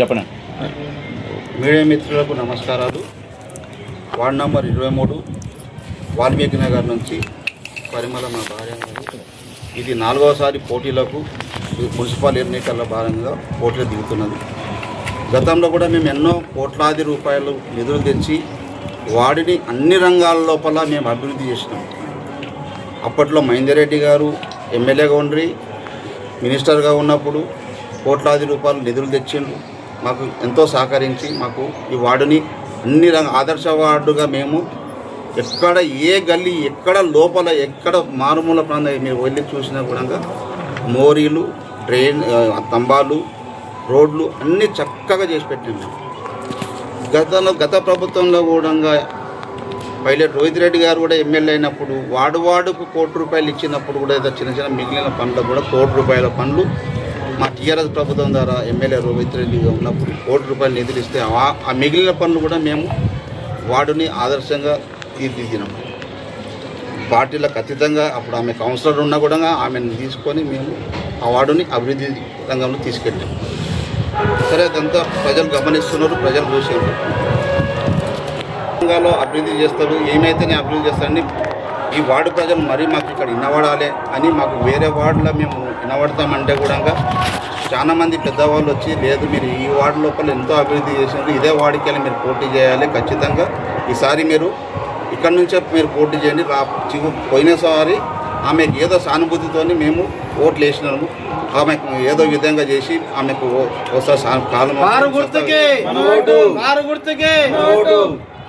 చెప్పండి. మీడియా మిత్రులకు నమస్కారాలు. వార్డ్ నంబర్ ఇరవై మూడు వాల్మీకి నగర్ నుంచి పరిమళ మా భార్య ఇది నాలుగవసారి పోటీలకు మున్సిపల్ ఎన్నికల భాగంగా పోటీలు దిగుతున్నది. గతంలో కూడా మేము ఎన్నో కోట్లాది రూపాయలు నిధులు తెచ్చి వాడిని అన్ని రంగాల లోపల మేము అభివృద్ధి చేసినాం. అప్పట్లో మహేందర్ రెడ్డి గారు ఎమ్మెల్యేగా ఉండి మినిస్టర్గా ఉన్నప్పుడు కోట్లాది రూపాయలు నిధులు తెచ్చిండ్రు. మాకు ఎంతో సహకరించి మాకు ఈ వార్డుని అన్ని రంగ ఆదర్శ వార్డుగా మేము ఎక్కడ ఏ గల్లీ ఎక్కడ లోపల ఎక్కడ మారుమూల ప్రాంతం మీరు వెళ్ళి చూసినా కూడా మోరీలు డ్రైన్ స్తంభాలు రోడ్లు అన్నీ చక్కగా చేసి పెట్టింది గతంలో గత ప్రభుత్వంలో కూడా పైలట్ రోహిత్ రెడ్డి గారు కూడా ఎమ్మెల్యే అయినప్పుడు వార్డు వార్డుకు కోటి రూపాయలు ఇచ్చినప్పుడు కూడా ఏదో చిన్న చిన్న మిగిలిన పనులకు కూడా కోటి రూపాయల పనులు మా టీఆర్ఎస్ ప్రభుత్వం ద్వారా ఎమ్మెల్యే రోహిత్ రెడ్డి ఉన్నప్పుడు కోటి రూపాయలు నిధులు ఇస్తే ఆ- ఆ మిగిలిన పనులు కూడా మేము వార్డుని ఆదర్శంగా తీర్చిదిద్దినాం. పార్టీలో ఖచ్చితంగా అప్పుడు ఆమె కౌన్సిలర్ ఉన్నా కూడా ఆమెను తీసుకొని మేము ఆ వార్డుని అభివృద్ధి రంగంలో తీసుకెళ్ళాం. సరే అదంతా ప్రజలు గమనిస్తున్నారు ప్రజలు చూసారు రంగాల్లో అభివృద్ధి చేస్తారు ఏమైతేనే అభివృద్ధి చేస్తారని ఈ వార్డు ప్రజలు మరీ మాకు ఇక్కడ వినబడాలి అని మాకు వేరే వార్డులో మేము వినబడతామంటే కూడా చాలా మంది పెద్దవాళ్ళు వచ్చి లేదు మీరు ఈ వార్డు లోపల ఎంతో అభివృద్ధి చేసినారు ఇదే వార్డుకి వెళ్ళి మీరు పోటీ చేయాలి ఖచ్చితంగా ఈసారి మీరు ఇక్కడ నుంచే మీరు పోటీ చేయండి. రా పోయినసారి ఆమెకు ఏదో సానుభూతితోని మేము ఓట్లు వేసినాము. ఆమెకు ఏదో విధంగా చేసి ఆమెకు ఒకసారి సా- కాలం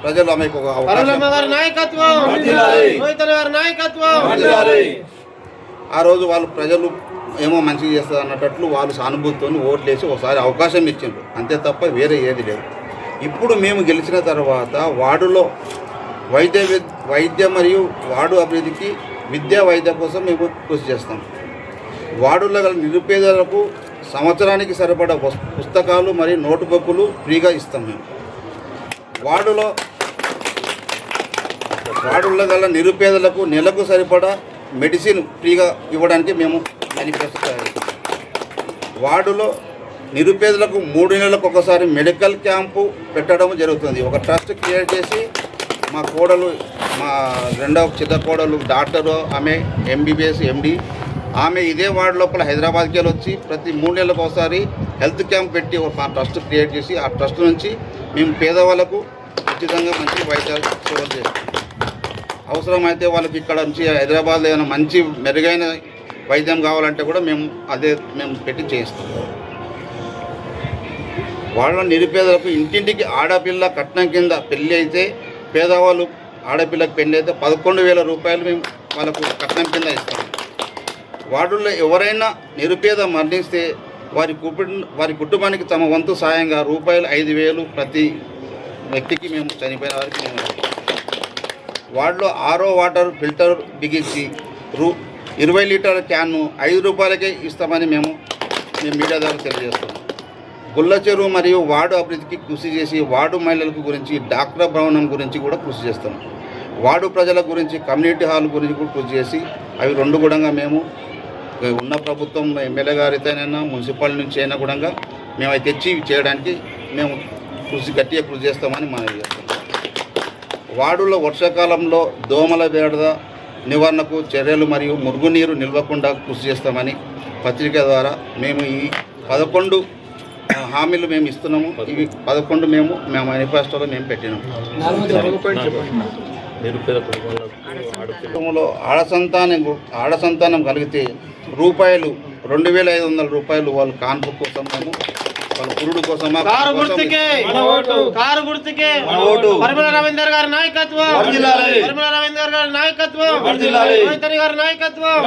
ప్రజలు ఆమెకు ఒక అవకాశం ఆ రోజు వాళ్ళు ప్రజలు ఏమో మంచిగా చేస్తారు అన్నట్లు వాళ్ళు సానుభూతితో ఓట్లు వేసి ఒకసారి అవకాశం ఇచ్చిండ్రు. అంతే తప్ప వేరే ఏది లేదు. ఇప్పుడు మేము గెలిచిన తర్వాత వార్డులో వైద్య విద్- వైద్య మరియు వార్డు అభివృద్ధికి విద్యా వైద్య కోసం మేము కృషి చేస్తాం. వార్డులో గల నిరుపేదలకు సంవత్సరానికి సరిపడా పుస్- పుస్తకాలు మరియు నోటుబుక్కులు ఫ్రీగా ఇస్తాం మేము. వార్డులో వార్డుల్లో గల నిరుపేదలకు నెలకు సరిపడా మెడిసిన్ ఫ్రీగా ఇవ్వడానికి మేము మేనిఫెస్టో వార్డులో నిరుపేదలకు మూడు నెలలకు ఒకసారి మెడికల్ క్యాంపు పెట్టడం జరుగుతుంది. ఒక ట్రస్ట్ క్రియేట్ చేసి మా కోడలు మా రెండవ చిన్న కోడలు డాక్టరు ఆమె ఎంబీబీఎస్ ఎండి ఆమె ఇదే వార్డు లోపల హైదరాబాద్కి వెళ్ళి వచ్చి ప్రతి మూడు నెలలకు ఒకసారి హెల్త్ క్యాంప్ పెట్టి ఒక ట్రస్ట్ క్రియేట్ చేసి ఆ ట్రస్ట్ నుంచి మేము పేదవాళ్ళకు ఉచితంగా మంచి వైద్య సేవలు చేస్తాం అవసరమైతే వాళ్ళకి ఇక్కడ నుంచి హైదరాబాద్లో ఏమైనా మంచి మెరుగైన వైద్యం కావాలంటే కూడా మేము అదే మేము పెట్టి చేయిస్తాం. వాళ్ళ నిరుపేదలకు ఇంటింటికి ఆడపిల్ల కట్నం కింద పెళ్ళి అయితే పేదవాళ్ళు ఆడపిల్లకి పెళ్ళి అయితే పదకొండు వేల రూపాయలు మేము వాళ్ళకు కట్నం కింద ఇస్తాం. వార్డుల్లో ఎవరైనా నిరుపేద మరణిస్తే వారి కుటుంబ వారి కుటుంబానికి తమ వంతు సాయంగా రూపాయలు ఐదు వేలు ప్రతి వ్యక్తికి మేము చనిపోయిన వారికి మేము వార్డులో ఆరో వాటర్ ఫిల్టర్ బిగించి రూ ఇరవై లీటర్ల క్యాన్ను ఐదు రూపాయలకే ఇస్తామని మేము మేము మీడియా ద్వారా తెలియజేస్తున్నాం. గుల్ల చెరువు మరియు వార్డు అభివృద్ధికి కృషి చేసి వార్డు మహిళలకు గురించి డాక్టర్ భవనం గురించి కూడా కృషి చేస్తాం వార్డు ప్రజల గురించి కమ్యూనిటీ హాల్ గురించి కూడా కృషి చేసి అవి రెండు కూడా మేము ఉన్న ప్రభుత్వం ఎమ్మెల్యే గారితోనైనా మున్సిపాలిటీ నుంచి అయినా కూడా మేము అవి తెచ్చి చేయడానికి మేము కృషి గట్టిగా కృషి చేస్తామని మనం చేస్తాం వార్డులో వర్షాకాలంలో దోమల బేడద నివారణకు చర్యలు మరియు మురుగునీరు నిల్వకుండా కృషి చేస్తామని పత్రిక ద్వారా మేము ఈ పదకొండు హామీలు మేము ఇస్తున్నాము. ఇవి పదకొండు మేము మేము మేనిఫెస్టోలో మేము పెట్టినాము. నిరుపేద కుటుంబాలకు ఆడపిల్ల కుటుంబంలో ఆడ సంతానం ఆడ సంతానం కలిగితే రూపాయలు రెండు వేల ఐదు వందల రూపాయలు వాళ్ళు కాన్పు కోసం మేము పురుడు కోసమా? కారు కోసం గుర్తుకి. కారు గుర్తుకి. ఓటు. పరిమళ రవీందర్ గారి నాయకత్వం. పరిమళ రవీందర్ గారి నాయకత్వం. గారి నాయకత్వం.